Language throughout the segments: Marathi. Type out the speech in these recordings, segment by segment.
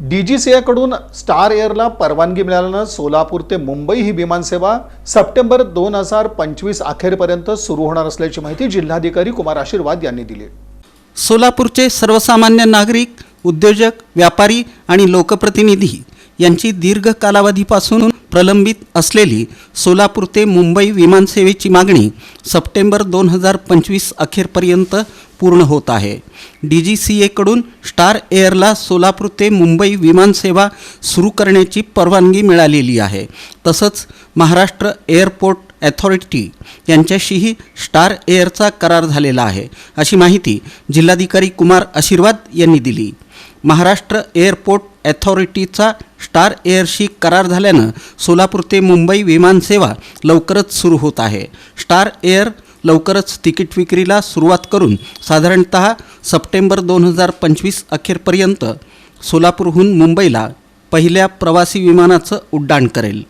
डी जी सी एकडून स्टार एअरला परवानगी मिळाल्यानं सोलापूर ते मुंबई ही विमानसेवा सप्टेंबर दोन हजार पंचवीस अखेरपर्यंत सुरू होणार असल्याची माहिती जिल्हाधिकारी कुमार आशीर्वाद यांनी दिली. सोलापूरचे सर्वसामान्य नागरिक उद्योजक व्यापारी आणि लोकप्रतिनिधी यांची दीर्घ कालावधीपासून प्रलंबित असलेली सोलापूर ते मुंबई विमानसेवेची मागणी सप्टेंबर दोन हजार पंचवीस अखेरपर्यंत पूर्ण होत आहे. डी जी सी एकडून स्टार एअरला सोलापूर ते मुंबई विमानसेवा सुरू करण्याची परवानगी मिळालेली आहे. तसंच महाराष्ट्र एअरपोर्ट ॲथॉरिटी यांच्याशीही स्टार एअरचा करार झालेला आहे अशी माहिती जिल्हाधिकारी कुमार आशीर्वाद यांनी दिली. महाराष्ट्र एअरपोर्ट ॲथॉरिटीचा स्टार एअरशी करार झाल्यानं सोलापूर ते मुंबई विमानसेवा लवकरच सुरू होत आहे. स्टार एअर लवकरच तिकीट विक्रीला सुरुवात करून साधारणत सप्टेंबर दोन हजार पंचवीस अखेरपर्यंत सोलापूरहून मुंबईला पहिल्या प्रवासी विमानाचं उड्डाण करेल.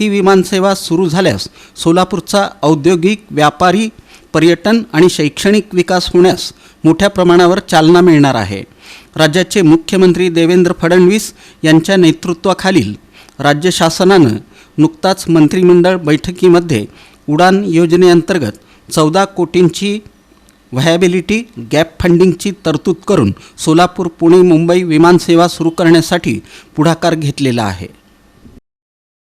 ही विमानसेवा सुरू झाल्यास सोलापूरचा औद्योगिक व्यापारी पर्यटन आणि शैक्षणिक विकास होण्यास मोठ्या प्रमाणावर चालना मिळणार आहे. राज्याचे मुख्यमंत्री देवेंद्र फडणवीस यांच्या नेतृत्वाखालील राज्य शासनानं नुकताच मंत्रिमंडळ बैठकीमध्ये उडान योजनेअंतर्गत चौदा कोटींची व्हायबिलिटी गॅप फंडिंगची तरतूद करून सोलापूर पुणे मुंबई विमानसेवा सुरू करण्यासाठी पुढाकार घेतलेला आहे.